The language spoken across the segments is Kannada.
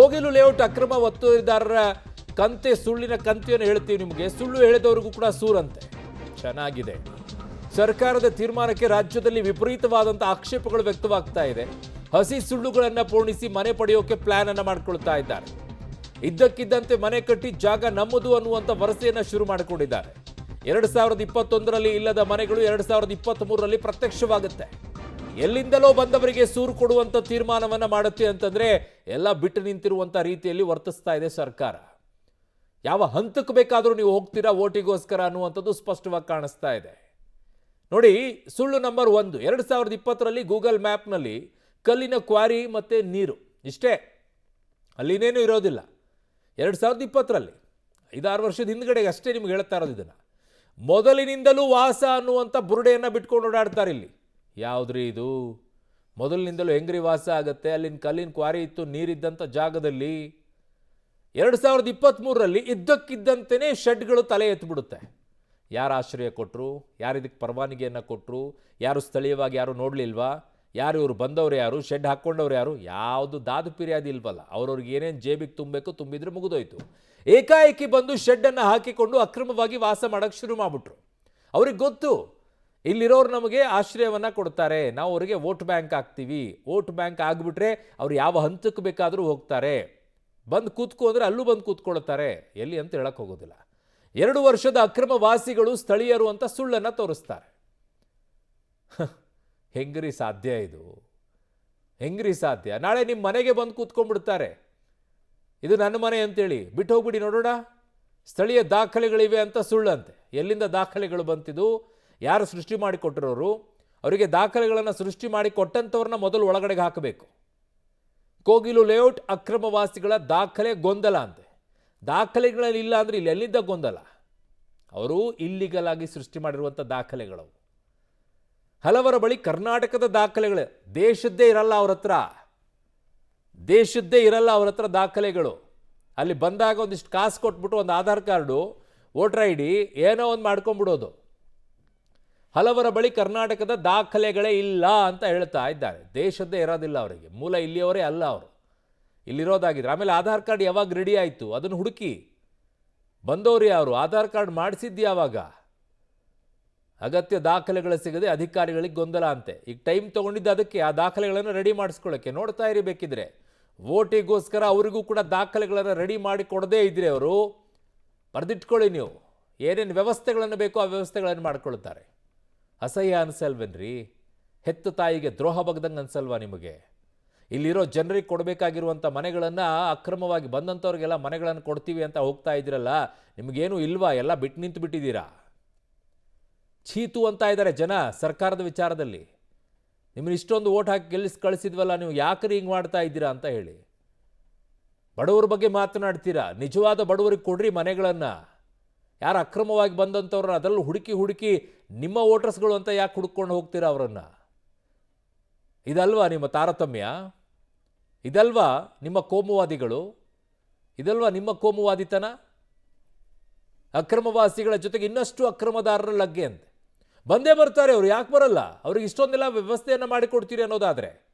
ಕೋಗಿಲು ಲೇಔಟ್ ಅಕ್ರಮ ಒತ್ತುದಾರರ ಕಂತೆ, ಸುಳ್ಳಿನ ಕಂತೆಯನ್ನು ಹೇಳ್ತೀವಿ ನಿಮಗೆ. ಸುಳ್ಳು ಹೇಳಿದವರಿಗೂ ಕೂಡ ಸೂರಂತೆ. ಚೆನ್ನಾಗಿದೆ. ಸರ್ಕಾರದ ತೀರ್ಮಾನಕ್ಕೆ ರಾಜ್ಯದಲ್ಲಿ ವಿಪರೀತವಾದಂಥ ಆಕ್ಷೇಪಗಳು ವ್ಯಕ್ತವಾಗ್ತಾ ಇದೆ. ಹಸಿ ಸುಳ್ಳುಗಳನ್ನ ಪೂರ್ಣಿಸಿ ಮನೆ ಪಡೆಯೋಕೆ ಪ್ಲಾನ್ ಅನ್ನ ಮಾಡ್ಕೊಳ್ತಾ ಇದ್ದಾರೆ. ಇದ್ದಕ್ಕಿದ್ದಂತೆ ಮನೆ ಕಟ್ಟಿ ಜಾಗ ನಮ್ಮದು ಅನ್ನುವಂಥ ವರಸೆಯನ್ನು ಶುರು ಮಾಡಿಕೊಂಡಿದ್ದಾರೆ. ಎರಡು ಸಾವಿರದ ಇಪ್ಪತ್ತೊಂದರಲ್ಲಿ ಇಲ್ಲದ ಮನೆಗಳು ಎರಡು ಸಾವಿರದ ಇಪ್ಪತ್ತ್ ಮೂರರಲ್ಲಿ ಪ್ರತ್ಯಕ್ಷವಾಗುತ್ತೆ. ಎಲ್ಲಿಂದಲೋ ಬಂದವರಿಗೆ ಸೂರು ಕೊಡುವಂತ ತೀರ್ಮಾನವನ್ನು ಮಾಡುತ್ತೆ ಅಂತಂದ್ರೆ ಎಲ್ಲ ಬಿಟ್ಟು ನಿಂತಿರುವಂತ ರೀತಿಯಲ್ಲಿ ವರ್ತಿಸ್ತಾ ಇದೆ ಸರ್ಕಾರ. ಯಾವ ಹಂತಕ್ಕೆ ಬೇಕಾದರೂ ನೀವು ಹೋಗ್ತೀರಾ ಓಟಿಗೋಸ್ಕರ ಅನ್ನುವಂಥದ್ದು ಸ್ಪಷ್ಟವಾಗಿ ಕಾಣಿಸ್ತಾ ಇದೆ. ನೋಡಿ, ಸುಳ್ಳು ನಂಬರ್ ಒಂದು. ಎರಡು ಸಾವಿರದ ಇಪ್ಪತ್ತರಲ್ಲಿ ಗೂಗಲ್ ಮ್ಯಾಪ್ನಲ್ಲಿ ಕಲ್ಲಿನ ಕ್ವಾರಿ ಮತ್ತು ನೀರು. ಇಷ್ಟೇ. ಅಲ್ಲಿನೇನೂ ಇರೋದಿಲ್ಲ. ಎರಡು ಸಾವಿರದ ಇಪ್ಪತ್ತರಲ್ಲಿ, ಐದಾರು ವರ್ಷದ ಹಿಂದ್ಗಡೆಗೆ ಅಷ್ಟೇ ನಿಮ್ಗೆ ಹೇಳ್ತಾ ಇರೋದು ಇದನ್ನು. ಮೊದಲಿನಿಂದಲೂ ವಾಸ ಅನ್ನುವಂಥ ಬುರುಡೆಯನ್ನು ಬಿಟ್ಕೊಂಡು ಓಡಾಡ್ತಾರೆ ಇಲ್ಲಿ. ಯಾವುದ್ರಿ ಇದು? ಮೊದಲಿನಿಂದಲೂ ಹೆಂಗ್ರಿ ವಾಸ ಆಗುತ್ತೆ? ಅಲ್ಲಿನ ಕಲ್ಲಿನ ಕ್ವಾರಿ ಇತ್ತು ನೀರಿದ್ದಂಥ ಜಾಗದಲ್ಲಿ ಎರಡು ಸಾವಿರದ ಇಪ್ಪತ್ತ್ಮೂರರಲ್ಲಿ ಇದ್ದಕ್ಕಿದ್ದಂತೆಯೇ ಶೆಡ್ಗಳು ತಲೆ ಎತ್ತಿಬಿಡುತ್ತೆ ಯಾರು ಆಶ್ರಯ ಕೊಟ್ಟರು ಯಾರು ಇದಕ್ಕೆ ಪರವಾನಗಿಯನ್ನು ಕೊಟ್ಟರು ಯಾರು ಸ್ಥಳೀಯವಾಗಿ ಯಾರು ನೋಡಲಿಲ್ವಾ? ಯಾರು ಇವರು ಬಂದವರು ಯಾರು? ಶೆಡ್ ಹಾಕ್ಕೊಂಡವ್ರು ಯಾರು? ಯಾವುದು ದಾದು ಪಿರಿಯಾದಿ ಇಲ್ವಲ್ಲ, ಅವ್ರವ್ರಿಗೆ ಏನೇನು ಜೇಬಿಗೆ ತುಂಬಬೇಕು ತುಂಬಿದ್ರೆ ಮುಗಿದೋಯ್ತು. ಏಕಾಏಕಿ ಬಂದು ಶೆಡ್ಡನ್ನು ಹಾಕಿಕೊಂಡು ಅಕ್ರಮವಾಗಿ ವಾಸ ಮಾಡೋಕ್ಕೆ ಶುರು ಮಾಡಿಬಿಟ್ರು. ಅವ್ರಿಗೆ ಗೊತ್ತು ಇಲ್ಲಿರೋರು ನಮಗೆ ಆಶ್ರಯವನ್ನು ಕೊಡ್ತಾರೆ. ನಾವು ಅವರಿಗೆ ವೋಟ್ ಬ್ಯಾಂಕ್ ಆಗ್ತೀವಿ ವೋಟ್ ಬ್ಯಾಂಕ್ ಆಗಿಬಿಟ್ರೆ ಅವ್ರು ಯಾವ ಹಂತಕ್ಕೆ ಬೇಕಾದರೂ ಹೋಗ್ತಾರೆ. ಬಂದು ಕೂತ್ಕೋ ಅಂದರೆ ಅಲ್ಲೂ ಬಂದು ಕೂತ್ಕೊಳ್ತಾರೆ. ಎಲ್ಲಿ ಅಂತ ಹೇಳಕ್ಕೆ ಹೋಗೋದಿಲ್ಲ. ಎರಡು ವರ್ಷದ ಅಕ್ರಮ ವಾಸಿಗಳು ಸ್ಥಳೀಯರು ಅಂತ ಸುಳ್ಳನ್ನು ತೋರಿಸ್ತಾರೆ. ಹೆಂಗ್ರಿ ಸಾಧ್ಯ ಇದು? ಹೆಂಗ್ರಿ ಸಾಧ್ಯ? ನಾಳೆ ನಿಮ್ಮ ಮನೆಗೆ ಬಂದು ಕೂತ್ಕೊಂಡ್ಬಿಡ್ತಾರೆ. ಇದು ನನ್ನ ಮನೆ ಅಂತೇಳಿ. ಬಿಟ್ಟು ಹೋಗ್ಬಿಡಿ ನೋಡೋಣ. ಸ್ಥಳೀಯ ದಾಖಲೆಗಳಿವೆ ಅಂತ ಸುಳ್ಳಂತೆ. ಎಲ್ಲಿಂದ ದಾಖಲೆಗಳು ಬಂತಿದ್ದು ಯಾರು ಸೃಷ್ಟಿ ಮಾಡಿಕೊಟ್ಟಿರೋರು, ಅವರಿಗೆ ದಾಖಲೆಗಳನ್ನು ಸೃಷ್ಟಿ ಮಾಡಿ ಕೊಟ್ಟಂಥವ್ರನ್ನ ಮೊದಲು ಒಳಗಡೆಗೆ ಹಾಕಬೇಕು. ಕೋಗಿಲು ಲೇಔಟ್ ಅಕ್ರಮವಾಸಿಗಳ ದಾಖಲೆ ಗೊಂದಲ ಅಂತೆ. ದಾಖಲೆಗಳಲ್ಲಿ ಇಲ್ಲ ಅಂದರೆ ಇಲ್ಲಿ ಎಲ್ಲಿದ್ದ ಗೊಂದಲ? ಅವರು ಇಲ್ಲಿಗಲ್ ಆಗಿ ಸೃಷ್ಟಿ ಮಾಡಿರುವಂಥ ದಾಖಲೆಗಳವು ಹಲವರ ಬಳಿ ಕರ್ನಾಟಕದ ದಾಖಲೆಗಳು, ದೇಶದ್ದೇ ಇರಲ್ಲ ಅವ್ರ ಹತ್ರ. ದೇಶದ್ದೇ ಇರಲ್ಲ ಅವ್ರ ಹತ್ರ ದಾಖಲೆಗಳು. ಅಲ್ಲಿ ಬಂದಾಗ ಒಂದಿಷ್ಟು ಕಾಸು ಕೊಟ್ಬಿಟ್ಟು ಒಂದು Aadhaar card, voter I D, ಏನೋ ಒಂದು ಮಾಡ್ಕೊಂಡ್ಬಿಡೋದು ಹಲವರ ಬಳಿ ಕರ್ನಾಟಕದ ದಾಖಲೆಗಳೇ ಇಲ್ಲ ಅಂತ ಹೇಳ್ತಾ ಇದ್ದಾರೆ. ದೇಶದ್ದೇ ಇರೋದಿಲ್ಲ ಅವರಿಗೆ. ಮೂಲ ಇಲ್ಲಿಯವರೇ ಅಲ್ಲ ಅವರು. ಇಲ್ಲಿರೋದಾಗಿದ್ರೆ, ಆಮೇಲೆ ಆಧಾರ್ ಕಾರ್ಡ್ ಯಾವಾಗ ರೆಡಿ ಆಯಿತು? ಅದನ್ನು ಹುಡುಕಿ. ಬಂದವರು ಯಾರು? ಆಧಾರ್ ಕಾರ್ಡ್ ಮಾಡಿಸಿದ್ದು ಯಾವಾಗ ಅಗತ್ಯ ದಾಖಲೆಗಳು ಸಿಗದೆ ಅಧಿಕಾರಿಗಳಿಗೆ ಗೊಂದಲ ಅಂತೆ. ಈಗ ಟೈಮ್ ತೊಗೊಂಡಿದ್ದು ಅದಕ್ಕೆ ಆ ದಾಖಲೆಗಳನ್ನು ರೆಡಿ ಮಾಡಿಸ್ಕೊಳ್ಳೋಕ್ಕೆ ನೋಡ್ತಾ ಇರಬೇಕಿದ್ರೆ. ಓಟಿಗೋಸ್ಕರ ಅವರಿಗೂ ಕೂಡ ದಾಖಲೆಗಳನ್ನು ರೆಡಿ ಮಾಡಿ ಕೊಡದೇ ಇದ್ರೆ ಅವರು ಬರೆದಿಟ್ಕೊಳ್ಳಿ ನೀವು. ಏನೇನು ವ್ಯವಸ್ಥೆಗಳನ್ನು ಬೇಕೋ ಆ ವ್ಯವಸ್ಥೆಗಳನ್ನು ಮಾಡ್ಕೊಳ್ತಾರೆ. ಅಸಹ್ಯ ಅನ್ಸಲ್ವೇನ್ರಿ? ಹೆತ್ತು ತಾಯಿಗೆ ದ್ರೋಹ ಬಗ್ದಂಗೆ ಅನ್ಸಲ್ವಾ ನಿಮಗೆ? ಇಲ್ಲಿರೋ ಜನರಿಗೆ ಕೊಡಬೇಕಾಗಿರುವಂಥ ಮನೆಗಳನ್ನು ಅಕ್ರಮವಾಗಿ ಬಂದಂಥವ್ರಿಗೆಲ್ಲ ಮನೆಗಳನ್ನು ಕೊಡ್ತೀವಿ ಅಂತ ಹೋಗ್ತಾ ಇದ್ದೀರಲ್ಲ, ನಿಮಗೇನು ಇಲ್ವಾ? ಎಲ್ಲ ಬಿಟ್ಟು ನಿಂತು ಬಿಟ್ಟಿದ್ದೀರಾ? ಛೀತು ಅಂತ ಇದ್ದಾರೆ ಜನ ಸರ್ಕಾರದ ವಿಚಾರದಲ್ಲಿ. ನಿಮ್ಮನ್ನ ಇಷ್ಟೊಂದು ಓಟ್ ಹಾಕಿ ಗೆಲ್ಲಿಸಿ ಕಳಿಸಿದ್ವಲ್ಲ, ನೀವು ಯಾಕ್ರಿ ಹಿಂಗೆ ಮಾಡ್ತಾ ಇದ್ದೀರಾ ಅಂತ ಹೇಳಿ. ಬಡವರ ಬಗ್ಗೆ ಮಾತನಾಡ್ತೀರಾ? ನಿಜವಾದ ಬಡವರಿಗೆ ಕೊಡ್ರಿ ಮನೆಗಳನ್ನು. ಯಾರು ಅಕ್ರಮವಾಗಿ ಬಂದಂಥವ್ರನ್ನ ಅದರಲ್ಲೂ ಹುಡುಕಿ ಹುಡುಕಿ ನಿಮ್ಮ ವೋಟರ್ಸ್ಗಳು ಅಂತ ಯಾಕೆ ಹುಡುಕೊಂಡು ಹೋಗ್ತೀರಾ ಅವರನ್ನು? ಇದಲ್ವಾ ನಿಮ್ಮ ತಾರತಮ್ಯ? ಇದಲ್ವಾ ನಿಮ್ಮ ಕೋಮುವಾದಿಗಳು? ಇದಲ್ವಾ ನಿಮ್ಮ ಕೋಮುವಾದಿತನ? ಅಕ್ರಮವಾಸಿಗಳ ಜೊತೆಗೆ ಇನ್ನಷ್ಟು ಅಕ್ರಮದಾರರ ಲಗ್ಗೆ ಅಂತೆ. ಬಂದೇ ಬರ್ತಾರೆ ಅವರು, ಯಾಕೆ ಬರಲ್ಲ? ಅವ್ರಿಗೆ ಇಷ್ಟೊಂದೆಲ್ಲ ವ್ಯವಸ್ಥೆಯನ್ನು ಮಾಡಿಕೊಡ್ತೀರಿ ಅನ್ನೋದಾದರೆ.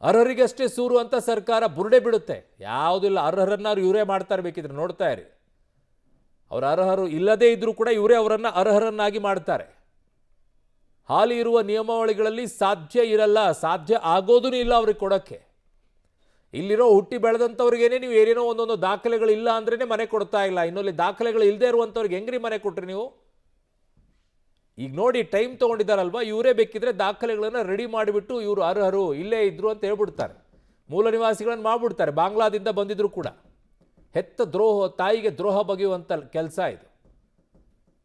ಅರ್ಹರಿಗಷ್ಟೇ ಸೂರು ಅಂತ ಸರ್ಕಾರ ಬುರುಡೆ ಬಿಡುತ್ತೆ. ಯಾವುದಿಲ್ಲ ಅರ್ಹರನ್ನಾರು ಇವರೇ ಮಾಡ್ತಾ ಇರಬೇಕಿದ್ರೆ ನೋಡ್ತಾ ಇರಿ. ಅವರ ಅರ್ಹರು ಇಲ್ಲದೇ ಇದ್ದರೂ ಕೂಡ ಇವರೇ ಅವರನ್ನು ಅರ್ಹರನ್ನಾಗಿ ಮಾಡ್ತಾರೆ. ಹಾಲಿ ಇರುವ ನಿಯಮಾವಳಿಗಳಲ್ಲಿ ಸಾಧ್ಯ ಇರಲ್ಲ, ಸಾಧ್ಯ ಆಗೋದೂ ಇಲ್ಲ ಅವ್ರಿಗೆ ಕೊಡೋಕ್ಕೆ. ಇಲ್ಲಿರೋ ಹುಟ್ಟಿ ಬೆಳೆದಂಥವ್ರಿಗೇನೆ ನೀವು ಏನೇನೋ ಒಂದೊಂದು ದಾಖಲೆಗಳು ಇಲ್ಲ ಅಂದ್ರೇ ಮನೆ ಕೊಡ್ತಾ ಇಲ್ಲ. ಇನ್ನೊಲ್ಲಿ ದಾಖಲೆಗಳು ಇಲ್ಲದೆ ಇರುವಂಥವ್ರಿಗೆ ಹೆಂಗ್ರಿ ಮನೆ ಕೊಟ್ರಿ ನೀವು? ಈಗ ನೋಡಿ, ಟೈಮ್ ತೊಗೊಂಡಿದ್ದಾರಲ್ವಾ? ಇವರೇ ಬೇಕಿದ್ರೆ ದಾಖಲೆಗಳನ್ನು ರೆಡಿ ಮಾಡಿಬಿಟ್ಟು ಇವರು ಅರ್ಹರು ಇಲ್ಲೇ ಇದ್ರು ಅಂತ ಹೇಳ್ಬಿಡ್ತಾರೆ. ಮೂಲ ನಿವಾಸಿಗಳನ್ನು ಮಾಡಿಬಿಡ್ತಾರೆ, ಬಾಂಗ್ಲಾದಿಂದ ಬಂದಿದ್ರು ಕೂಡ. ಹೆತ್ತ ದ್ರೋಹ, ತಾಯಿಗೆ ದ್ರೋಹ ಬಗೆಯುವಂಥ ಕೆಲಸ ಇದು.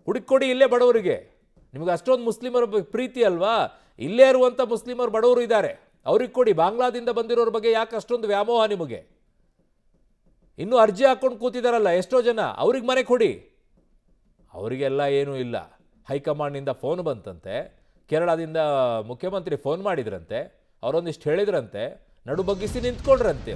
ಹುಡುಕೊಡಿ ಇಲ್ಲೇ ಬಡವರಿಗೆ. ನಿಮಗೆ ಅಷ್ಟೊಂದು ಮುಸ್ಲಿಮರ ಪ್ರೀತಿ ಅಲ್ವಾ? ಇಲ್ಲೇ ಇರುವಂಥ ಮುಸ್ಲಿಮರು ಬಡವರು ಇದ್ದಾರೆ. ಅವ್ರಿಗೆ ಕೊಡಿ. ಬಾಂಗ್ಲಾದಿಂದ ಬಂದಿರೋರ ಬಗ್ಗೆ ಯಾಕೆ ಅಷ್ಟೊಂದು ವ್ಯಾಮೋಹ ನಿಮಗೆ? ಇನ್ನೂ ಅರ್ಜಿ ಹಾಕ್ಕೊಂಡು ಕೂತಿದಾರಲ್ಲ ಎಷ್ಟೋ ಜನ. ಅವ್ರಿಗೆ ಮನೆ ಕೊಡಿ. ಅವರಿಗೆಲ್ಲ ಏನೂ ಇಲ್ಲ. ಹೈಕಮಾಂಡ್ನಿಂದ ಫೋನ್ ಬಂತಂತೆ. ಕೇರಳದಿಂದ ಮುಖ್ಯಮಂತ್ರಿ ಫೋನ್ ಮಾಡಿದ್ರಂತೆ. ಅವರೊಂದಿಷ್ಟು ಹೇಳಿದ್ರಂತೆ. ನಡು ಬಗ್ಗಿಸಿ ನಿಂತ್ಕೊಂಡ್ರಂತೆ